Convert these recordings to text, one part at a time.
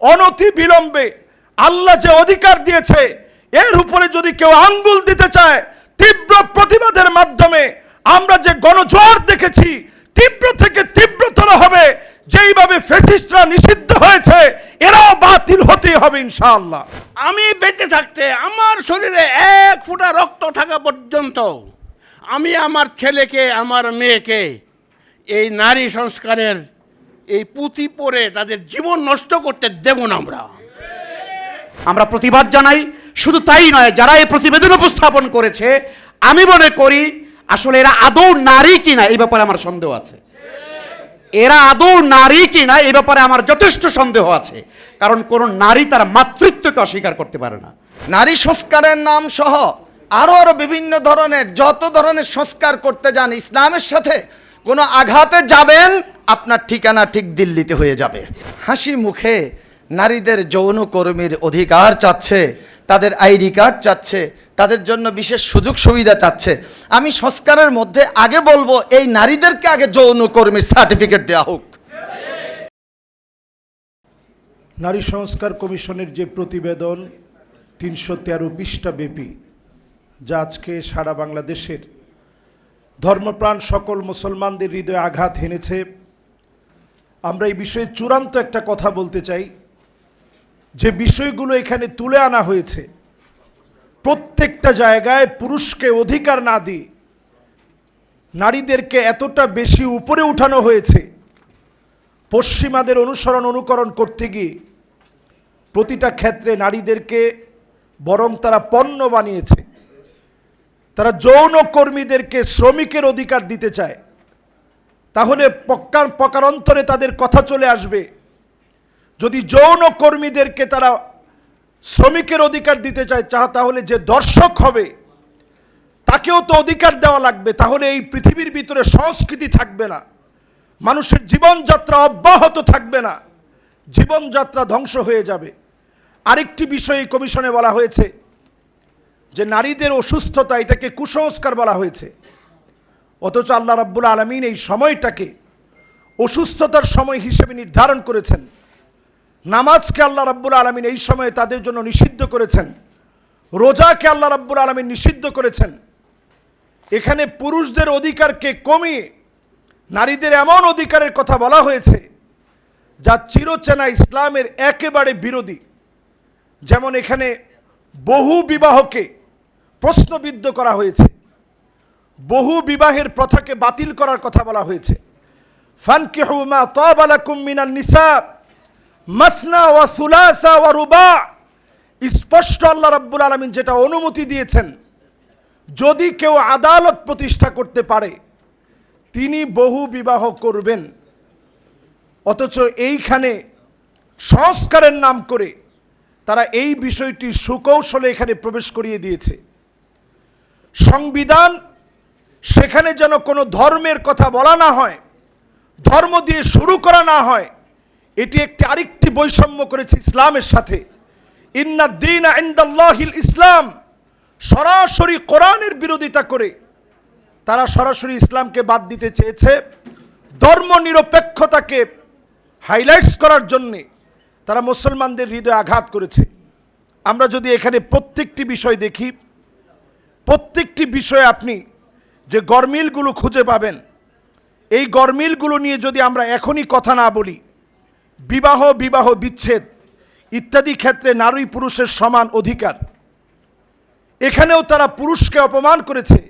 অনতি বিলম্বে আল্লাহ যে অধিকার দিয়েছে, এর উপরে যদি কেউ আঙ্গুল দিতে চায়, তীব্র প্রতিবাদের মাধ্যমে আমরা যে গণজোয়ার দেখেছি, তীব্র থেকে তীব্রতর হবে, যেইভাবে ফেসিস্টরা নিষিদ্ধ হয়েছে, এরাও বাতিল হতেই হবে ইনশাআল্লাহ। আমি বেঁচে থাকতে আমার শরীরে এক ফোঁটা রক্ত থাকা পর্যন্ত আমি আমার ছেলেকে, আমার মেয়েকে এই নারী সংস্কারের এই পুঁথি পড়ে তাদের জীবন নষ্ট করতে দেব না আমরা। আমরা প্রতিবাদ জানাই শুধু তাই নয় যারা এই প্রতিবেদন উপস্থাপন করেছে আমি মনে করি আসলে এরা আদৌ নারী কিনা এই ব্যাপারে আমার সন্দেহ আছে। এরা আদৌ নারী কিনা এই ব্যাপারে আমার যথেষ্ট সন্দেহ আছে। কারণ কোন নারী তার মাতৃত্বকে অস্বীকার করতে পারে না। নারী সংস্কারের নাম সহ আরও আরও বিভিন্ন ধরনের যত ধরনের সংস্কার করতে যান ইসলামের সাথে কোনো আঘাতে যাবেন আপনার ঠিকানা ঠিক দিল্লিতে হয়ে যাবে। হাসি মুখে নারীদের যৌন কর্মীর অধিকার চাচ্ছে, তাদের আইডি কার্ড চাচ্ছে, তাদের জন্য বিশেষ সুযোগ সুবিধা চাচ্ছে। আমি সংস্কারের মধ্যে আগে বলব, এই নারীদেরকে আগে যৌন কর্মীর সার্টিফিকেট দেওয়া হোক। নারী সংস্কার কমিশনের যে প্রতিবেদন, তিনশো তেরো পৃষ্ঠা ব্যাপী, যা আজকে সারা বাংলাদেশের ধর্মপ্রাণ সকল মুসলমানদের হৃদয়ে আঘাত হেনেছে আমরা এই বিষয়ে চূড়ান্ত একটা কথা বলতে চাই। যে বিষয়গুলো এখানে তুলে আনা হয়েছে, প্রত্যেকটা জায়গায় পুরুষকে অধিকার না দিয়ে নারীদেরকে এতটা বেশি উপরে উঠানো হয়েছে, পশ্চিমাদের অনুসরণ অনুকরণ করতে গিয়ে প্রতিটা ক্ষেত্রে নারীদেরকে বরং তারা পণ্য বানিয়েছে। তারা যৌন কর্মীদেরকে শ্রমিকের অধিকার দিতে চায়। তাহলে পক্কার পকারান্তরে তাদের কথা চলে আসবে। যদি যৌন কর্মীদেরকে তারা শ্রমিকের অধিকার দিতে চায় চাহ তাহলে যে দর্শক হবে, তাকেও তো অধিকার দেওয়া লাগবে। তাহলে এই পৃথিবীর ভিতরে সংস্কৃতি থাকবে না। মানুষের জীবনযাত্রা অব্যাহত থাকবে না। জীবনযাত্রা ধ্বংস হয়ে যাবে। আরেকটি বিষয় কমিশনে বলা হয়েছে যে, নারীদের অসুস্থতা এটাকে কুসংস্কার বলা হয়েছে। অথচ আল্লাহ রাব্বুল আলমিন এই সময়টাকে অসুস্থতার সময় হিসেবে নির্ধারণ করেছেন। নামাজকে আল্লাহ রাব্বুল আলমিন এই সময়ে তাদের জন্য নিষিদ্ধ করেছেন। রোজাকে আল্লাহ রাব্বুল আলমিন নিষিদ্ধ করেছেন। এখানে পুরুষদের অধিকারকে কমিয়ে নারীদের এমন অধিকারের কথা বলা হয়েছে, যা চিরচেনা ইসলামের একেবারে বিরোধী। যেমন এখানে বহু বিবাহকে প্রশ্নবিদ্ধ করা হয়েছে। বহু বিবাহের প্রথাকে বাতিল করার কথা বলা হয়েছে। ফানকিহু মা তাবালাকুম মিনান নিসা, মাসনা ওয়া সুলাসা ওয়া রুবা। স্পষ্ট আল্লাহ রাব্বুল আলামিন যেটা অনুমতি দিয়েছেন, যদি কেউ আদালত প্রতিষ্ঠা করতে পারে, তিনি বহু বিবাহ করবেন। অথচ এইখানে সংস্কারের নাম করে তারা এই বিষয়টি সুকৌশলে এখানে প্রবেশ করিয়ে দিয়েছে। সংবিধান সেখানে যেন কোনো ধর্মের কথা বলা না হয়, ধর্ম দিয়ে শুরু করা না হয়, এটি একটি আরেকটি বৈষম্য করেছে ইসলামের সাথে। ইন্নাদ্দিন ইন্দাল্লাহিল ইসলাম সরাসরি কোরআনের বিরোধিতা করে। তারা সরাসরি ইসলামকে বাদ দিতে চেয়েছে, ধর্ম নিরপেক্ষতাকে হাইলাইটস করার জন্যে তারা মুসলমানদের হৃদয়ে আঘাত করেছে। আমরা যদি এখানে প্রত্যেকটি বিষয় দেখি, প্রত্যেকটি বিষয়ে আপনি যে গরমিলগুলো খুঁজে পাবেন। এই গরমিলগুলো নিয়ে যদি আমরা এখনই কথা না বলি, বিবাহ বিবাহ বিচ্ছেদ ইত্যাদি ক্ষেত্রে নারী পুরুষের সমান অধিকার। এখানেও তারা পুরুষকে অপমান করেছে।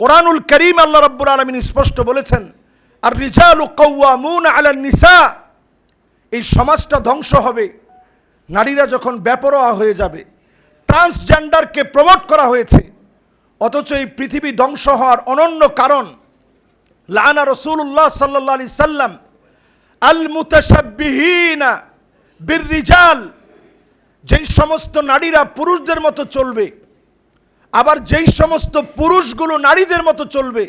কোরআনুল করিম আল্লাহ রব্বুর আলমিন স্পষ্ট বলেছেন আর রিজাল কৌয়ামুন আলান নিসা এই সমাজটা ধ্বংস হবে। নারীরা যখন বেপরোয়া হয়ে যাবে, ট্রান্সজেন্ডারকে প্রমোট করা হয়েছে। অথচ এই পৃথিবী ধ্বংস হওয়ার অনন্য কারণ, লানা রসুল্লাহ সাল্লাহ আলি সাল্লাম আল মুতাসাব্বিহিনা বীর রিজাল যেই সমস্ত নারীরা পুরুষদের মতো চলবে, আবার যেই সমস্ত পুরুষগুলো নারীদের মতো চলবে,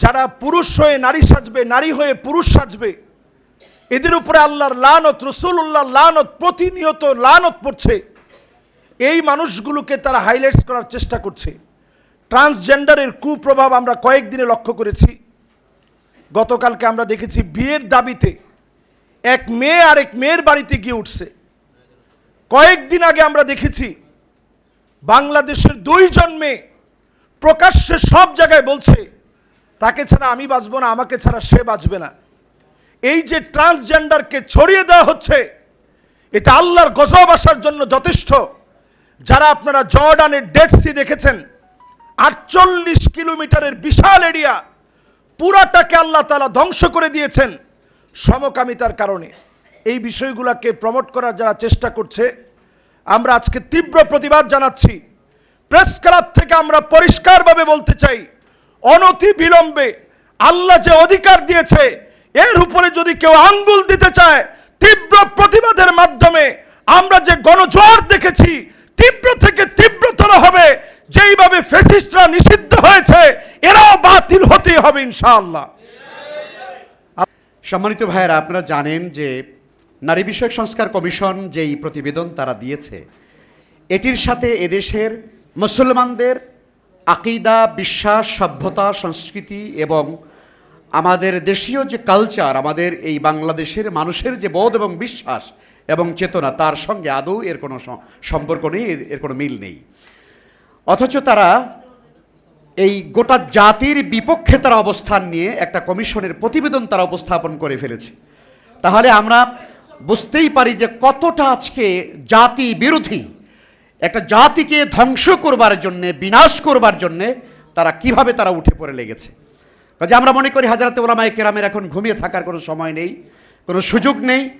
যারা পুরুষ হয়ে নারী সাজবে, নারী হয়ে পুরুষ সাজবে, এদের উপরে আল্লাহর লানত রসুল্লাহ লানত প্রতিনিয়ত লানত পড়ছে। এই মানুষগুলোকে তারা হাইলাইটস করার চেষ্টা করছে। ট্রান্সজেন্ডারের কুপ্রভাব আমরা কয়েকদিনে লক্ষ্য করেছি। গতকালকে আমরা দেখেছি বিয়ের দাবিতে এক মেয়ে আর এক মেয়ের বাড়িতে গিয়ে উঠছে। কয়েকদিন আগে আমরা দেখেছি বাংলাদেশের দুইজন মেয়ে প্রকাশ্যে সব জায়গায় বলছে, তাকে ছাড়া আমি বাঁচবো না, আমাকে ছাড়া সে বাঁচবে না। এই যে ট্রান্সজেন্ডারকে ছড়িয়ে দেওয়া হচ্ছে, এটা আল্লাহর গজব আসার জন্য যথেষ্ট। যারা আপনারা জর্ডানের ডেড সি দেখেছেন, আটচল্লিশ কিলোমিটারের বিশাল এরিয়া, পুরাটাকে আল্লাহ তালা ধ্বংস করে দিয়েছেন সমকামিতার কারণে। এই বিষয়গুলোকে প্রমোট করার যারা চেষ্টা করছে, আমরা আজকে তীব্র প্রতিবাদ জানাচ্ছি। প্রেস ক্লাব থেকে আমরা পরিষ্কারভাবে বলতে চাই, অনতি বিলম্বে আল্লাহ যে অধিকার দিয়েছে, এর উপরে যদি কেউ আঙ্গুল দিতে চায়, তীব্র প্রতিবাদের মাধ্যমে আমরা যে গণজোয়ার দেখেছি তীব্র থেকে তীব্রতর হবে। যেইভাবে ফেসিস্টরা নিষিদ্ধ হয়েছে, এরাও বাতিল হতেই হবে ইনশাআল্লাহ। সম্মানিত ভাইয়েরা, আপনারা জানেন যে নারী বিষয়ক সংস্কার কমিশন যেই প্রতিবেদন তারা দিয়েছে, এটির সাথে এদেশের মুসলমানদের আকিদা, বিশ্বাস, সভ্যতা, সংস্কৃতি এবং আমাদের দেশীয় যে কালচার আমাদের এই বাংলাদেশের মানুষের যে বোধ এবং বিশ্বাস এবং চেতনা তার সঙ্গে আদৌ এর কোনো সম্পর্ক নেই এর- কোনো মিল নেই। অথচ তারা এই গোটা জাতির বিপক্ষে তারা অবস্থান নিয়ে একটা কমিশনের প্রতিবেদন তারা উপস্থাপন করে ফেলেছে। তাহলে আমরা বুঝতেই পারি যে কতটা আজকে জাতি বিরোধী, একটা জাতিকে ধ্বংস করবার জন্যে, বিনাশ করবার জন্যে তারা কীভাবে তারা উঠে পড়ে লেগেছে। কাজে আমরা মনে করি, হাজারাতে ওলামায় কেরামের এখন ঘুমিয়ে থাকার কোনো সময় নেই, কোনো সুযোগ নেই।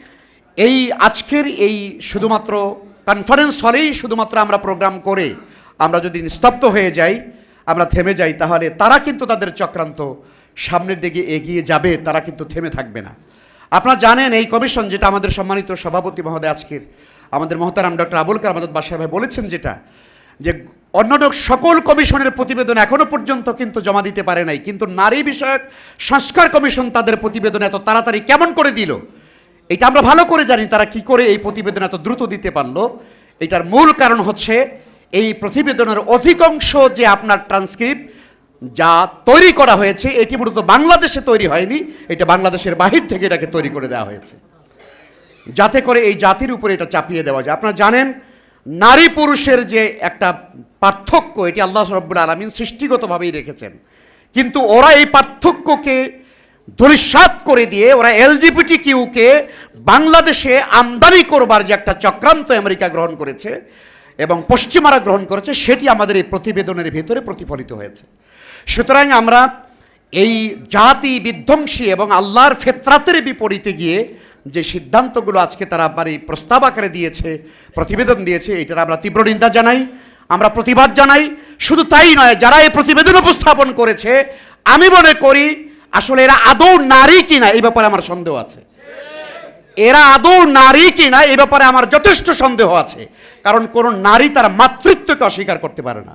এই আজকের এই শুধুমাত্র কনফারেন্স হলেই শুধুমাত্র আমরা প্রোগ্রাম করে আমরা যদি নিস্তব্ধ হয়ে যাই, আমরা থেমে যাই, তাহলে তারা কিন্তু তাদের চক্রান্ত সামনের দিকে এগিয়ে যাবে, তারা কিন্তু থেমে থাকবে না। আপনারা জানেন এই কমিশন যেটা আমাদের সম্মানিত সভাপতি মহোদয় আজকের, আমাদের মহতারাম ডক্টর আবুল কালাম আজাদ বাসায় ভাই বলেছেন যেটা, যে অন্যান্য সকল কমিশনের প্রতিবেদন এখনও পর্যন্ত কিন্তু জমা দিতে পারে নাই, কিন্তু নারী বিষয়ক সংস্কার কমিশন তাদের প্রতিবেদন এত তাড়াতাড়ি কেমন করে দিল? এটা আমরা ভালো করে জানি তারা কি করে এই প্রতিবেদন এত দ্রুত দিতে পারল। এটার মূল কারণ হচ্ছে এই প্রতিবেদনের অধিকাংশ যে আপনার ট্রান্সক্রিপ্ট যা তৈরি করা হয়েছে, এটি মূলত বাংলাদেশে তৈরি হয়নি, এটা বাংলাদেশের বাহির থেকে এটাকে তৈরি করে দেওয়া হয়েছে। যাতে করে এই জাতির উপরে এটা চাপিয়ে দেওয়া যায়। আপনারা জানেন, নারী পুরুষের যে একটা পার্থক্য, এটি আল্লাহ রব্বুল আলমিন সৃষ্টিগতভাবেই রেখেছেন। কিন্তু ওরা এই পার্থক্যকে ধরিসাত করে দিয়ে ওরা এলজিবিটি কিউকে বাংলাদেশে আমদানি করবার যে একটা চক্রান্ত আমেরিকা গ্রহণ করেছে এবং পশ্চিমারা গ্রহণ করেছে, সেটি আমাদের এই প্রতিবেদনের ভিতরে প্রতিফলিত হয়েছে। সুতরাং আমরা এই জাতি বিধ্বংসী এবং আল্লাহর ফেতরাতের বিপরীতে গিয়ে যে সিদ্ধান্তগুলো আজকে তারা আবার বাড়ি প্রস্তাব আকারে দিয়েছে, প্রতিবেদন দিয়েছে, এটার আমরা তীব্র নিন্দা জানাই, আমরা প্রতিবাদ জানাই। শুধু তাই নয়, যারা এই প্রতিবেদন উপস্থাপন করেছে, আমি মনে করি আসলে এরা আদৌ নারী কিনা, এই ব্যাপারে আমার সন্দেহ আছে। এরা আদৌ নারী কিনা, এই ব্যাপারে আমার যথেষ্ট সন্দেহ আছে। কারণ কোন নারী তার মাতৃত্বকে অস্বীকার করতে পারে না।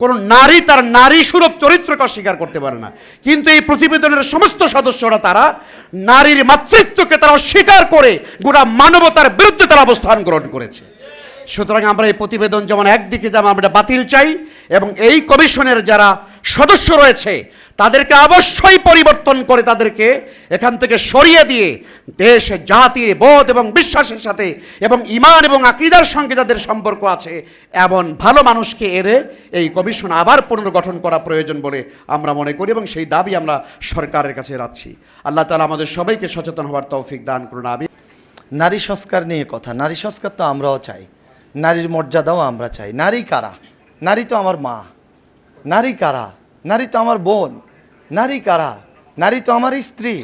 কোন নারী তার নারী সুরভ চরিত্রকে অস্বীকার করতে পারে না। কিন্তু এই প্রতিবেদনের সমস্ত সদস্যরা তারা নারীর মাতৃত্বকে তারা অস্বীকার করে গোটা মানবতার বিরুদ্ধে তারা অবস্থান গ্রহণ করেছে। সুতরাং আমরা এই প্রতিবেদন যেমন একদিকে যেমন আমরা বাতিল চাই এবং এই কমিশনের যারা সদস্য রয়েছে, তাদেরকে অবশ্যই পরিবর্তন করে তাদেরকে এখান থেকে সরিয়ে দিয়ে দেশ জাতির বোধ এবং বিশ্বাসের সাথে এবং ইমান এবং আকিদার সঙ্গে যাদের সম্পর্ক আছে, এমন ভালো মানুষকে এনে এই কমিশন আবার পুনর্গঠন করা প্রয়োজন বলে আমরা মনে করি এবং সেই দাবি আমরা সরকারের কাছে রাখছি। আল্লাহ তালা আমাদের সবাইকে সচেতন হওয়ার তৌফিক দান করুন আবি নারী সংস্কার নিয়ে কথা, নারী সংস্কার তো আমরাও চাই। নারীর মর্যাদাও আমরা চাই। নারী কারা? নারী তো আমার মা। নারী কারা? নারী তো আমার বোন। নারী কারা? নারী তো আমার স্ত্রী।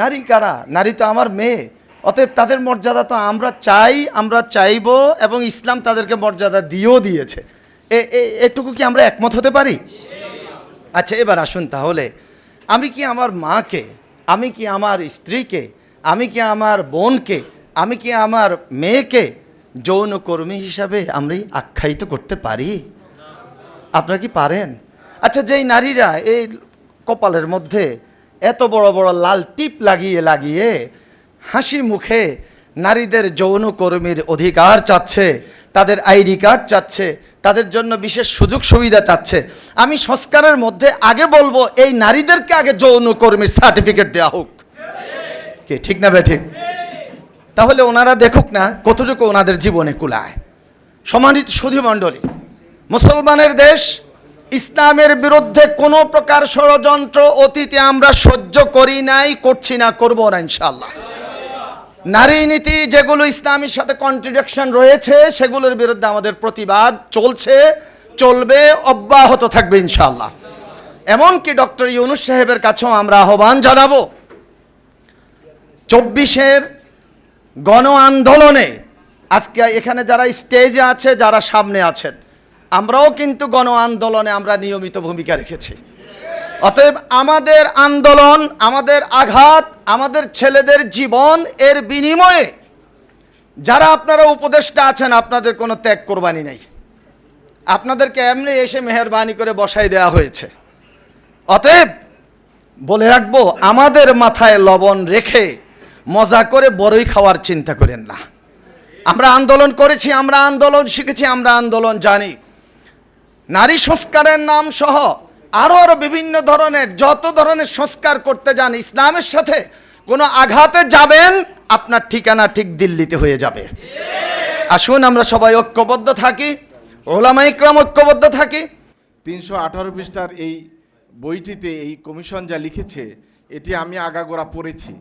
নারী কারা? নারী তো আমার মেয়ে। অতএব তাদের মর্যাদা তো আমরা চাই, আমরা চাইব এবং ইসলাম তাদেরকে মর্যাদা দিয়েও দিয়েছে। এ এটুকু কি আমরা একমত হতে পারি? আচ্ছা এবার আসুন তাহলে। আমি কি আমার মাকে, আমি কি আমার স্ত্রীকে, আমি কি আমার বোনকে, আমি কি আমার মেয়েকে যৌনকর্মী হিসাবে আমি আখ্যায়িত করতে পারি। আপনারা কি পারেন? আচ্ছা যেই নারীরা এই কপালের মধ্যে এত বড় বড় লাল টিপ লাগিয়ে লাগিয়ে হাসি মুখে নারীদের যৌনকর্মীর অধিকার চাচ্ছে, তাদের আইডি কার্ড চাচ্ছে, তাদের জন্য বিশেষ সুযোগ সুবিধা চাচ্ছে, আমি সংস্কারের মধ্যে আগে বলব, এই নারীদেরকে আগে যৌনকর্মীর সার্টিফিকেট দেওয়া হোক। কে, ঠিক না বে, ঠিক? তাহলে ওনারা দেখুক না কতটুকু ওনাদের জীবনে কুলায়। সম্মানিত সুধী মণ্ডলী মুসলমানের দেশ, ইসলামের বিরুদ্ধে কোনো প্রকার ষড়যন্ত্র অতীতে আমরা সহ্য করি নাই, করছি না, করব না ইনশাল্লাহ নারী নীতি যেগুলো ইসলামের সাথে কন্ট্রাডিকশন রয়েছে, সেগুলোর বিরুদ্ধে আমাদের প্রতিবাদ চলছে, চলবে, অব্যাহত থাকবে ইনশাল্লাহ এমনকি ডক্টর ইউনুস সাহেবের কাছেও আমরা আহ্বান জানাব, চব্বিশের গণ আন্দোলনে। আজকে এখানে যারা স্টেজে আছে, যারা সামনে আছেন, আমরাও কিন্তু গণ আন্দোলনে আমরা নিয়মিত ভূমিকা রেখেছি। অতএব আমাদের আন্দোলন, আমাদের আঘাত, আমাদের ছেলেদের জীবন এর বিনিময়ে যারা আপনারা উপদেষ্টা আছেন, আপনাদের কোনো ত্যাগ কোরবানি নেই। আপনাদেরকে এমনি এসে মেহরবানি করে বসাই দেওয়া হয়েছে। অতএব বলে রাখব, আমাদের মাথায় লবণ রেখে মজা করে বড়ই খাওয়ার চিন্তা করেন না। আমরা আন্দোলন করেছি, আমরা আন্দোলন শিখেছি, আমরা আন্দোলন জানি। নারী সংস্কারের নাম সহ আরও আরও বিভিন্ন ধরনের, যত ধরনের সংস্কার করতে যান, ইসলামের সাথে কোনো আঘাতে যাবেন, আপনার ঠিকানা ঠিক দিল্লিতে হয়ে যাবে। আসুন, আমরা সবাই ঐক্যবদ্ধ থাকি, ওলামা ইকরাম ঐক্যবদ্ধ থাকি। তিনশো আঠারো পৃষ্ঠার এই বইটিতে এই কমিশন যা লিখেছে, এটি আমি আগাগোড়া পড়েছি।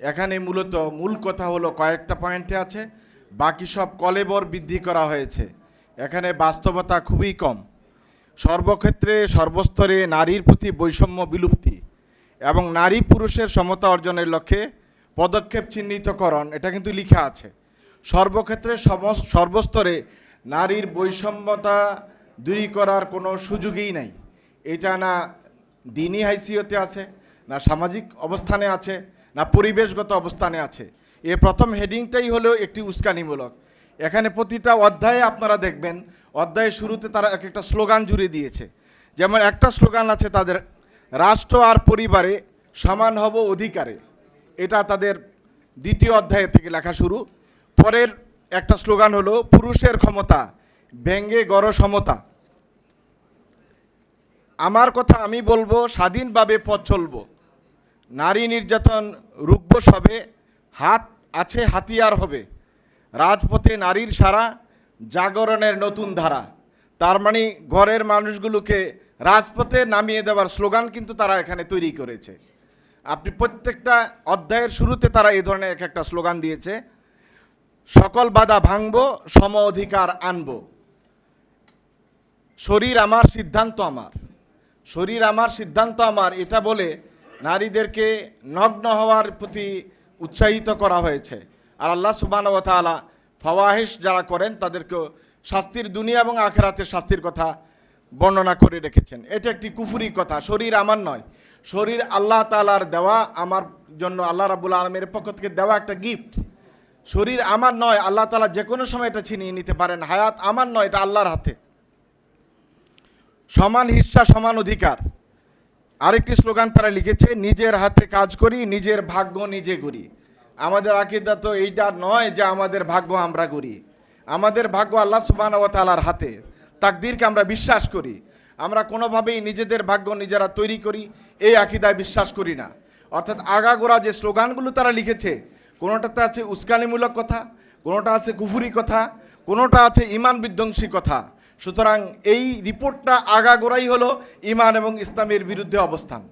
এখানে মূলত মূল কথা হলো কয়েকটা পয়েন্টে আছে, বাকি সব কলেবর বৃদ্ধি করা হয়েছে। এখানে বাস্তবতা খুবই কম। সর্বক্ষেত্রে সর্বস্তরে নারীর প্রতি বৈষম্য বিলুপ্তি এবং নারী পুরুষের সমতা অর্জনের লক্ষ্যে পদক্ষেপ চিহ্নিতকরণ, এটা কিন্তু লিখা আছে। সর্বক্ষেত্রে সর্বস্তরে নারীর বৈষম্যতা দূরী করার কোনো সুযোগই নাই। এটা না দিনই হাইসিয়তে আছে, না সামাজিক অবস্থানে আছে না পরিবেশগত অবস্থানে আছে। এ প্রথম হেডিংটাই হলো একটি উস্কানিমূলক। এখানে প্রতিটা অধ্যায়ে আপনারা দেখবেন, অধ্যায়ের শুরুতে তারা এক একটা স্লোগান জুড়ে দিয়েছে। যেমন একটা স্লোগান আছে তাদের, রাষ্ট্র আর পরিবারে সমান হব অধিকারে। এটা তাদের দ্বিতীয় অধ্যায় থেকে লেখা শুরু। পরের একটা স্লোগান হলো, পুরুষের ক্ষমতা ব্যঙ্গে গড় সমতা। আমার কথা আমি বলব, স্বাধীনভাবে পথ চলবো। নারী নির্যাতন রুগ্ব সবে, হাত আছে হাতিয়ার হবে। রাজপথে নারীর সারা, জাগরণের নতুন ধারা। তার মানে ঘরের মানুষগুলোকে রাজপথে নামিয়ে দেওয়ার স্লোগান কিন্তু তারা এখানে তৈরি করেছে। আপনি প্রত্যেকটা অধ্যায়ের শুরুতে তারা এই ধরনের এক একটা স্লোগান দিয়েছে। সকল বাধা ভাঙব, সম অধিকার আনব। শরীর আমার সিদ্ধান্ত আমার। শরীর আমার সিদ্ধান্ত আমার, এটা বলে নারীদেরকে নগ্ন হওয়ার প্রতি উৎসাহিত করা হয়েছে। আর আল্লাহ সুবান ও তালা ফওয়াহিশ যারা করেন, তাদেরকেও শাস্তির দুনিয়া এবং আখেরাতের শাস্তির কথা বর্ণনা করে রেখেছেন। এটা একটি কুফুরি কথা, শরীর আমার নয়। শরীর আল্লাহ তালার দেওয়া, আমার জন্য আল্লাহ রাবুল আলমের পক্ষ থেকে দেওয়া একটা গিফট শরীর আমার নয়, আল্লাহ তালা যে কোনো সময় এটা ছিনিয়ে নিতে পারেন। হায়াত আমার নয়, এটা আল্লাহর হাতে। সমান হিস্সা সমান অধিকার। আরেকটি স্লোগান তারা লিখেছে, নিজের হাতে কাজ করি, নিজের ভাগ্য নিজে করি। আমাদের আকিদা তো এইটা নয় যে আমাদের ভাগ্য আমরা করি। আমাদের ভাগ্য আল্লাহ সুবাহ ও তালার হাতে। তাকদিরকে আমরা বিশ্বাস করি। আমরা কোনোভাবেই নিজেদের ভাগ্য নিজেরা তৈরি করি, এই আকিদায় বিশ্বাস করি না। অর্থাৎ আগাগোড়া যে স্লোগানগুলো তারা লিখেছে, কোনোটাতে আছে উস্কানিমূলক কথা, কোনোটা আছে কুফুরি কথা, কোনোটা আছে ইমান বিধ্বংসী কথা। সুতরাং এই রিপোর্টটা আগাগোড়াই হলো ইমান এবং ইসলামের বিরুদ্ধে অবস্থান।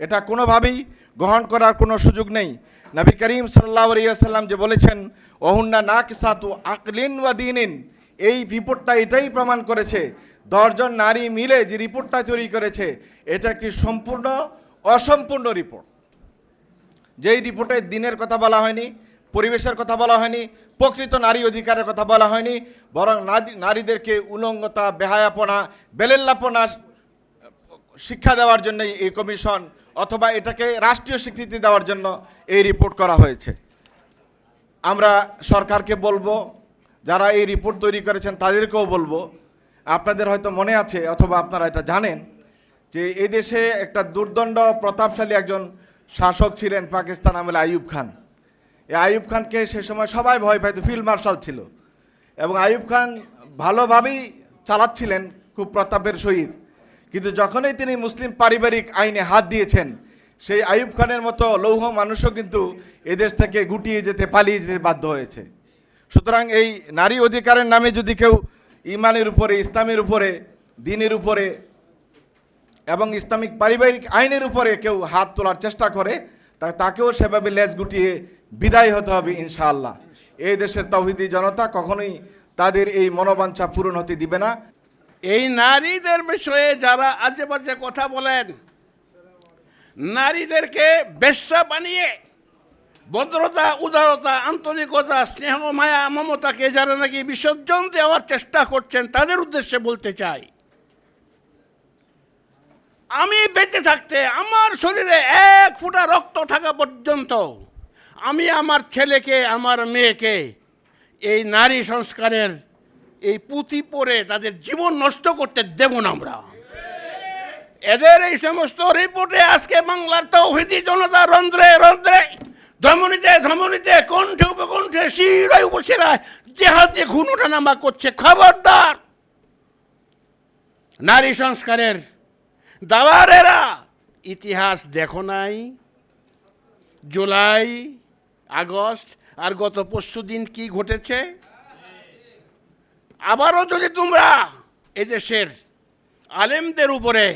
এটা কোনোভাবেই গ্রহণ করার কোনো সুযোগ নেই। নবী করিম সাল্লাহ আলিয়াল্লাম যে বলেছেন অহুন্না না কিসাতু আকলিন ওয়া দিনিন। এই রিপোর্টটা এটাই প্রমাণ করেছে, দশজন নারী মিলে যে রিপোর্টটা তৈরি করেছে, এটা একটি সম্পূর্ণ অসম্পূর্ণ রিপোর্ট। যেই রিপোর্টে দিনের কথা বলা হয়নি পরিবেশের কথা বলা হয়নি, প্রকৃত নারী অধিকারের কথা বলা হয়নি, বরং নারী- নারীদেরকে উলঙ্গতা, বেহায়াপনা, বেলেল্লাপনা শিক্ষা দেওয়ার জন্য এই কমিশন অথবা এটাকে রাষ্ট্রীয় স্বীকৃতি দেওয়ার জন্য এই রিপোর্ট করা হয়েছে। আমরা সরকারকে বলব, যারা এই রিপোর্ট তৈরি করেছেন তাদেরকেও বলব, আপনাদের হয়তো মনে আছে অথবা আপনারা এটা জানেন যে এদেশে একটা দুর্দণ্ড, প্রতাপশালী একজন শাসক ছিলেন পাকিস্তান আমলে আইয়ুব খান। এই আইয়ুব খানকে সে সময় সবাই ভয় পাইতো ফিল্ড মার্শাল ছিল। এবং আইয়ুব খান ভালোভাবেই চালাচ্ছিলেন খুব প্রতাপের সহিত। কিন্তু যখনই তিনি মুসলিম পারিবারিক আইনে হাত দিয়েছেন, সেই আইয়ুব খানের মতো লৌহ মানুষও কিন্তু এদেশ থেকে গুটিয়ে যেতে, পালিয়ে যেতে বাধ্য হয়েছে। সুতরাং এই নারী অধিকারের নামে যদি কেউ ইমানের উপরে, ইসলামের উপরে, দিনের উপরে এবং ইসলামিক পারিবারিক আইনের উপরে কেউ হাত তোলার চেষ্টা করে তাকেও সেভাবে লেজ গুটিয়ে বিদায় হতে হবে ইনশাআল্লাহ। এই দেশের তৌহিদি জনতা কখনোই তাদের এই মনোবাঞ্ছা পূরণ হতে দিবে না। এই নারীদের বিষয়ে যারা আজে বাজে কথা বলেন, নারীদেরকে বেশ্যা বানিয়ে ভদ্রতা, উদারতা, আন্তরিকতা, স্নেহ, মায়া, মমতাকে যারা নাকি বিসর্জন দেওয়ার চেষ্টা করছেন, তাদের উদ্দেশ্যে বলতে চাই আমি বেঁচে থাকতে আমার শরীরে এক ফোঁটা রক্ত থাকা পর্যন্ত আমি আমার ছেলেকে, আমার মেয়েকে এই নারী সংস্কারের এই পুঁথি পড়ে তাদের জীবন নষ্ট করতে দেব না আমরা। এদের এই সমস্ত রিপোর্টে আজকে বাংলার তৌহিদি জনতা রন্ধ্রে রন্ধ্রে, ধমনীতে ধমনীতে, কণ্ঠে উপকণ্ঠে, শিরায় উপশিরায় জেহাদে ঘুণ ওঠানামা করছে খবরদার। নারী সংস্কারের দাওয়ারেরা ইতিহাস দেখো নাই, জুলাই, আগস্ট, আর গত পরশু দিন কি ঘটেছে? আবারও যদি তোমরা এদেশের আলেমদের উপরে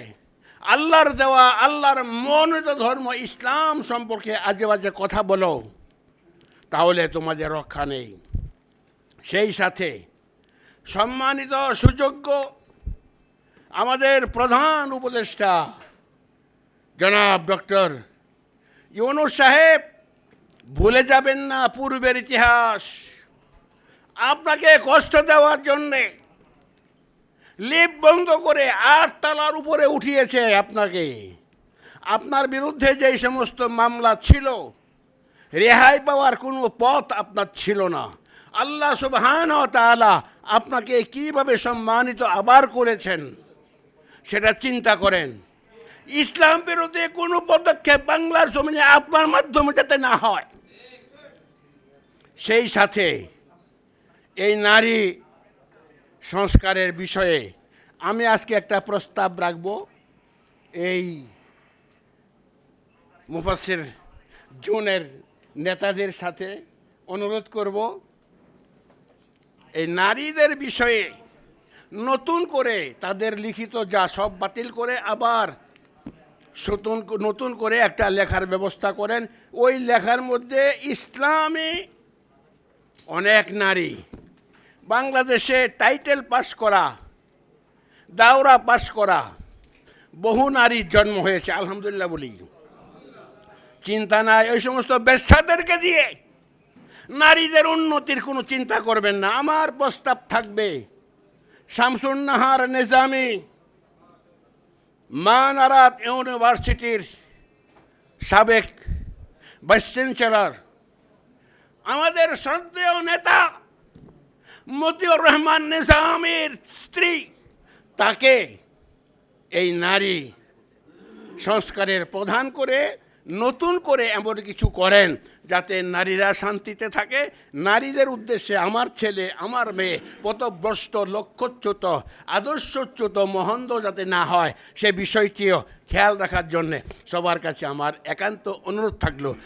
আল্লাহর দেওয়া, আল্লাহর মনোনীত ধর্ম ইসলাম সম্পর্কে আজে বাজে কথা বলো, তাহলে তোমাদের রক্ষা নেই। সেই সাথে সম্মানিত, সুযোগ্য আমাদের প্রধান উপদেষ্টা, জনাব ডক্টর ইউনুস সাহেব, ভুলে যাবেন না পূর্বের ইতিহাস। আপনাকে কষ্ট দেওয়ার জন্যে লিপ বন্ধ করে আট তালার উপরে উঠিয়েছে আপনাকে। আপনার বিরুদ্ধে যেই সমস্ত মামলা ছিল, রেহাই পাওয়ার কোনো পথ আপনার ছিল না। আল্লাহ সুবহান তাআলা আপনাকে কীভাবে সম্মানিত আবার করেছেন সেটা চিন্তা করেন। ইসলাম বিরোধী কোনো পদক্ষেপ বাংলার জমিনে আপনার মাধ্যমে যাতে না হয়। সেই সাথে এই নারী সংস্কারের বিষয়ে আমি আজকে একটা প্রস্তাব রাখব। এই মুফাসির জুনের নেতাদের সাথে অনুরোধ করব। এই নারীদের বিষয়ে নতুন করে তাদের লিখিত যা সব বাতিল করে আবার নতুন নতুন করে একটা লেখার ব্যবস্থা করেন। ওই লেখার মধ্যে ইসলামী অনেক নারী। বাংলাদেশে টাইটেল পাস করা, দাওরা পাস করা, বহু নারীর জন্ম হয়েছে, আলহামদুলিল্লাহ বলি। চিন্তা নাই, ওই সমস্ত ব্যবসাদেরকে দিয়ে নারীদের উন্নতির কোনো চিন্তা করবেন না। আমার প্রস্তাব থাকবে শামসুন নাহার নিজামি, মানারাত ইউনিভার্সিটির সাবেক ভাইস চ্যান্সেলর। আমাদের শ্রদ্ধেয় নেতা মতিউর রহমান নিজামের স্ত্রী, তাকে এই নারী সংস্কারের প্রধান করে নতুন করে এমন কিছু করেন যাতে নারীরা শান্তিতে থাকে। নারীদের উদ্দেশ্যে আমার ছেলে, আমার মেয়ে পথভ্রষ্ট, লক্ষ্যচ্যুত, আদর্শচ্যুত মহন্দ যাতে না হয়, সে বিষয়টিও খেয়াল রাখার জন্যে সবার কাছে আমার একান্ত অনুরোধ থাকল।